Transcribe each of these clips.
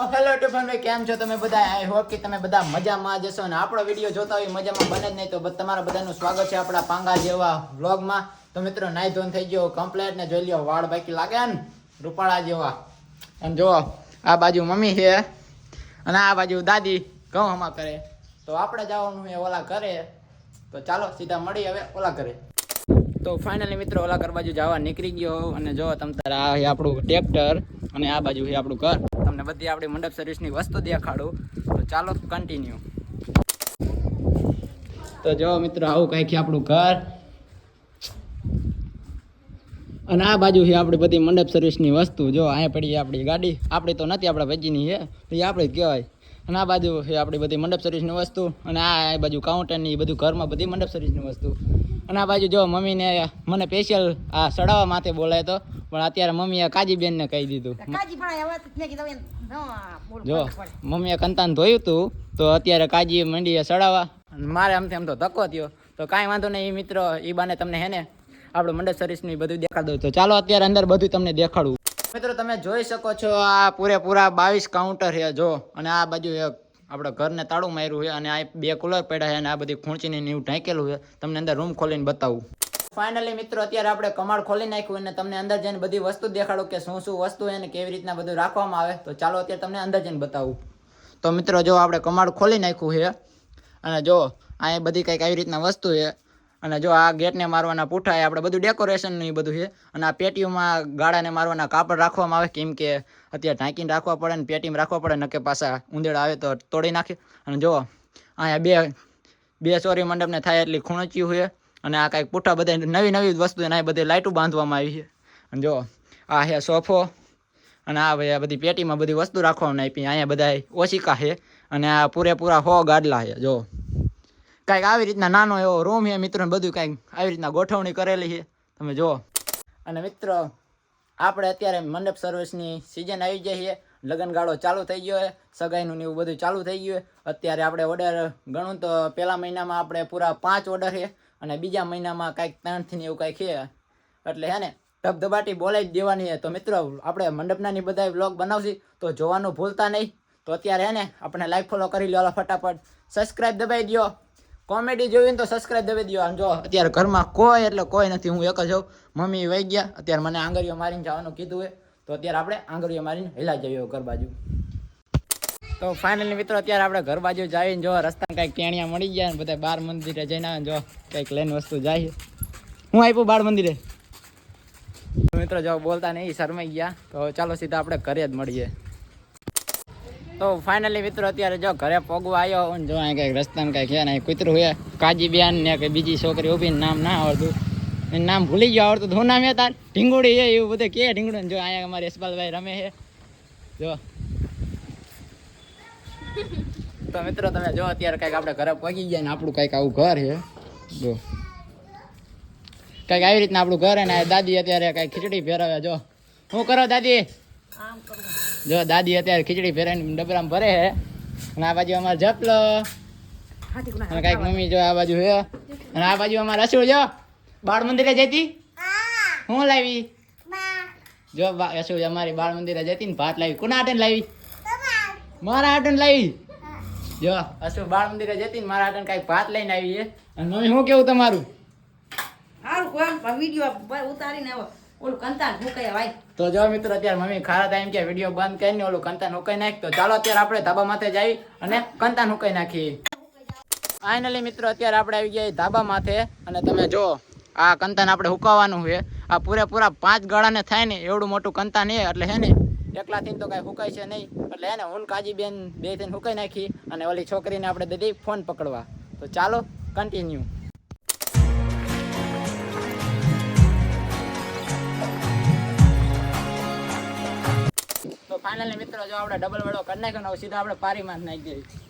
Hello ટિફનભાઈ કેમ છો તમે બધા? આઈ હોપ કે તમે બધા મજામાં જશો અને આપણો વીડિયો જોતા હોય મજામાં બને જ નહીં તો તમારા બધાનું સ્વાગત છે આપણા પાંગા જેવા વ્લોગમાં તો મિત્રો, નાઈ ધોન થઈ ગયો કમ્પ્લેટ ને જોઈ લ્યો, વાળ બાકી લાગે ને રૂપાળા જેવા. અને જો આ બાજુ મમ્મી છે અને આ બાજુ દાદી ઘઉં હમા કરે. તો આપણે જવાનું એ ઓલા કરે તો ચાલો, સીધા મળી હવે ઓલા કરે તો ફાઇનલી મિત્રો, ઓલા ઘર બાજુ જવા નીકળી ગયો અને જો તમ તારે આ આપણું ટ્રેક્ટર અને આ બાજુ છે આપણું ઘર. બધી આપણી મંડપ સર્વિસની વસ્તુ દેખાડું. તો ચાલો કન્ટિન્યુ તો જો મિત્રો, આવું કંઈક આપણું ઘર. અને આ બાજુ છે આપણી બધી મંડપ સર્વિસની વસ્તુ. જો, અહીંયા પડી આપણી ગાડી. આપણી તો નથી, આપણા ભજીની છે. એ આપણે જ કહેવાય. અને આ બાજુ છે આપણી બધી મંડપ સર્વિસની વસ્તુ. અને આ બાજુ કાઉન્ટરની બધું ઘરમાં બધી મંડપ સર્વિસની વસ્તુ. અને આ બાજુ જો મમ્મીને મને સ્પેશિયલ આ સડાવવા માટે બોલાય તો પણ અત્યારે મમ્મીએ કાજીબેનને કહી દીધું. એમ જો મમ્મીએ કંતાન ધોયું હતું તો અત્યારે કાજી મંડીએ સડાવવા મારે આમથી આમ તો ધક્કો થયો. તો કાંઈ વાંધો નહીં મિત્રો એ બાને તમને હે ને આપણે મંડળ સર્વિસનું બધું બધું દઉં. તો ચાલો અત્યારે અંદર બધું તમને દેખાડું. મિત્રો તમે જોઈ શકો છો આ પૂરેપૂરા બાવીસ કાઉન્ટર છે જો. અને આ બાજુ એક આપણે ઘરને તાળું માર્યું છે અને આ બે કુલર પડ્યા છે અને આ બધી ખૂંચીની નીવ ઢાંકેલું છે. તમને અંદર રૂમ ખોલીને બતાવું. ફાઇનલી મિત્રો અત્યારે આપણે કમાડ ખોલી નાખ્યું અને તમને અંદર જઈને બધી વસ્તુ દેખાડું કે શું શું વસ્તુ એને કેવી રીતના બધું રાખવામાં આવે. તો ચાલો અત્યારે તમને અંદર જઈને બતાવું. તો મિત્રો જો આપણે કમાડ ખોલી નાખ્યું છે અને જો આ બધી કંઈક આવી રીતના વસ્તુ છે અને જો આ ગેટને મારવાના પૂઠા એ આપણે બધું ડેકોરેશનનું એ બધું છે, અને આ પેટીઓમાં ગાળાને મારવાના કાપડ રાખવામાં આવે, કેમ કે અત્યારે ઢાંકીને રાખવા પડે ને પેટીમાં રાખવા પડે, નકે પાછા ઉંદેડા આવે તો તોડી નાખે. અને જો અહીંયા બે બે ચોરી મંડપને થાય એટલી ખૂણચ્યું છે અને આ કાંઈક પૂઠા બધા નવી નવી વસ્તુ એના બધી લાઇટો બાંધવામાં આવી છે. અને જો આ છે સોફો, અને આ ભાઈ આ બધી પેટીમાં બધી વસ્તુ રાખવામાં આપી અહીંયા બધા ઓશિકા છે, અને આ પૂરેપૂરા હો ગાડલા છે, જો. કાંઈક આવી રીતના નાનો એવો રૂમ છે મિત્રો બધું કાંઈક આવી રીતના ગોઠવણી કરેલી છે. તમે જુઓ. અને મિત્રો, આપણે અત્યારે મંડપ સર્વિસની સિઝન આવી જાય છે. લગ્નગાળો ચાલુ થઈ ગયો છે. સગાઈનું ને એવું બધું ચાલુ થઈ ગયું અત્યારે આપણે ઓર્ડર ગણું તો પહેલા મહિનામાં આપણે પૂરા પાંચ ઓર્ડર છે અને બીજા મહિનામાં કાંઈક ત્રણથી એવું કાંઈક છે. એટલે હે ને ધબધબાટી બોલાવી દેવાની છે. તો મિત્રો, આપણે મંડપના ની બધા વ્લોગ બનાવશી તો જોવાનું ભૂલતા નહીં. તો અત્યારે હે ને આપણે લાઈક ફોલો કરી લો ફટાફટ. સબસ્ક્રાઇબ દબાઈ દો કોમેડી જોઈને તો સબસ્ક્રાઇબ દબાઈ દો જો, અત્યારે ઘરમાં કોઈ એટલે કોઈ નથી. હું એક જ હોઉં. મમ્મી વહી ગયા. અત્યારે મને આંગળીઓ મારીને જવાનું કીધું હોય તો અત્યારે આપણે આંગળીઓ મારીને હેલા જઈએ ઘર બાજુ. તો ફાઇનલી મિત્રો, અત્યારે આપણે ઘર બાજુ જઈને જો રસ્તા કંઈક ટેણિયા મળી ગયા ને બધા બાર મંદિરે જઈને જો કંઈક લઈને વસ્તુ જાય હું આપ્યું બાળ મંદિરે? મિત્રો, જો બોલતા નહીં, શરમાઈ ગયા. તો ચાલો સીધા આપણે ઘરે જ મળીએ. તો ફાઇનલી મિત્રો અત્યારે જો ઘરે પોગવા આવ્યો અને જો અહીં કંઈક રસ્તામાં કંઈક છે ને અહીં કૂતરું છે. કાજી બેન ને કે બીજી છોકરી ઊભી નામ ના આવડતું. એનું નામ ભૂલી ગયો આવડતું. નામ છે તાર. ઢીંગોડી છે એવું બધું કે ઢીંગડું જો અહીંયા અમારે યશપાલભાઈ રમે છે. જો. તો મિત્રો તમે જો અત્યારે કંઈક આપણે ઘરે પગી ગયા ને આપણું કંઈક આવું ઘર છે. જો. કંઈક આવી રીતના આપણું ઘર હે ને. દાદી અત્યારે કંઈક ખીચડી ફેરવે. જો. શું કરો દાદી? જો દાદી અત્યારે ખીચડી ફેરાઈને ડબરામાં ભરે છે. અને આ બાજુ અમારે જપલો અને કાંઈક મમ્મી જો આ બાજુ હે. અને આ બાજુ અમારે રસોડ જો. બાળ મંદિરે જતી? હું લાવી? જો રસોડ અમારી બાળ મંદિરે જતી ને ભાત લાવી. કોના હાટે લાવી? મારા હાટે લાવી. જો અશુ બાળ મંદિરે જતી ને મારા હાટે કાંઈક ભાત લઈને આવી છે. અને મમ્મી શું કેવું તમારું? સારું કોણ? વીડિયો ઉતારીને આવો. ઓલું કંતાન મુકાય ભાઈ. તો જો મિત્રો, અત્યારે મમ્મી ખારા ટાઈમ કે વીડિયો બંધ કરીને ઓલું કંતાન હુકાઈ નાખ. તો ચાલો અત્યારે આપણે ધાબા માથે જઈ અને કંતાન હુકાઈ નાખીએ. ફાઇનલી મિત્રો, અત્યારે આપણે આવી ગયા ધાબા માથે અને તમે જો, આ કંતાન આપણે હુકાવવાનું છે. આ પૂરેપૂરા પાંચ ગાળાને થાય ને એવડું મોટું કંતાન એ, એટલે હે ને એકલાથી તો કાંઈ હુકાય છે નહીં. એટલે હે ને, હું કાજી બેન બે થઈને હુકાઈ નાખી અને ઓલી છોકરીને આપણે દીધી ફોન પકડવા. તો ચાલો કન્ટિન્યુ તો ફાઇનલી મિત્રો, જો આપણે ડબલ વડો કરી નાખ્યો ને સીધા આપણે પારીમાં નાખી દઈએ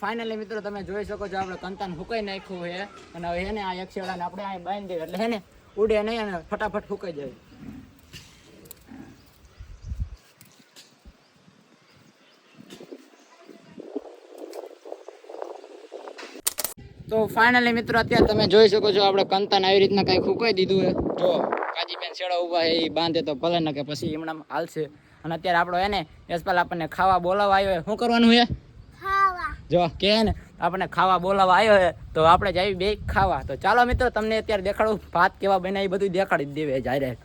ફાઇનલી મિત્રો, તમે જોઈ શકો છો, આપણે કંતાન હુકાઈ નાખ્યું છે. અને હવે હે ને આ એક શેડાને આપણે અહીં બાંધી દઈએ એટલે હે ને ઉડે નહીં અને ફટાફટ હુકાઈ જાય. તો ફાઇનલી મિત્રો અત્યારે તમે જોઈ શકો છો આપણે કંતન આવી રીતના કઈ ફૂંકાઈ દીધું છે. જો કાજીબેન છેડા ઊભા છે એ બાંધે તો ભલે ને કે પછી હમણાં હાલશે. અને અત્યારે આપણો એને યશપાલ આપણને ખાવા બોલાવવા આવ્યો શું કરવાનું છે? જો કે ને આપણને ખાવા બોલાવવા આવ્યો છે. તો આપણે જઈએ બે ખાવા. તો ચાલો મિત્રો તમને અત્યારે દેખાડું. ભાત કેવા બને એ બધું દેખાડી જ દેવે જાય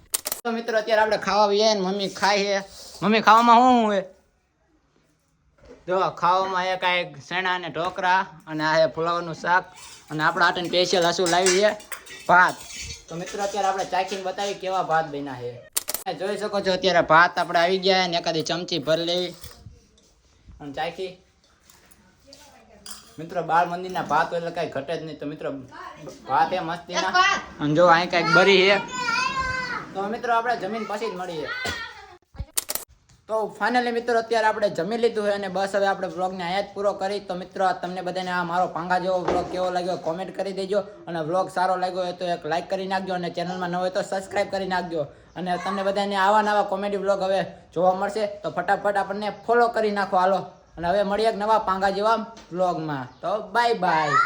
તો મિત્રો અત્યારે આપણે ખાવા ને મમ્મી ખાઈ છે. મમ્મી ખાવામાં શું છે? જો ખાવામાં એ કાંઈક શેણા અને ઢોકળા અને આ ફુલાવાનું શાક અને આપણા આટન સ્પેશિયલ હસું લાવી છે ભાત. તો મિત્રો અત્યારે આપણે ચાખીને બતાવી કેવા ભાત બન્યા છે. જોઈ શકો છો અત્યારે ભાત આપણે આવી ગયા ને એકાદી ચમચી ભર લેવી અને ચાખી. મિત્રો બાળ મંદિરના ભાત એટલે કાંઈ ઘટે જ નહીં. તો મિત્રો ભાત એ મસ્તીના. અને જો અહીં કાંઈક બરી છે. તો મિત્રો આપણે જમીન પછી જ મળીએ તો ફાઇનલી મિત્રો અત્યારે આપણે જમી લીધું હોય અને બસ હવે આપણે વ્લોગને અહીંયા જ પૂરો કરી. તો મિત્રો તમને બધાને આ મારો પાંગા જેવો વ્લોગ કેવો લાગ્યો કોમેન્ટ કરી દેજો અને વ્લોગ સારો લાગ્યો હોય તો એક લાઇક કરી નાખજો અને ચેનલમાં ન હોય તો સબસ્ક્રાઈબ કરી નાખજો. અને તમને બધાને આવા નવા કોમેડી વ્લોગ હવે જોવા મળશે. તો ફટાફટ આપણને ફોલો કરી નાખો. હાલો. અને હવે મળીએ એક નવા પાંગા જેવા વ્લોગમાં તો બાય બાય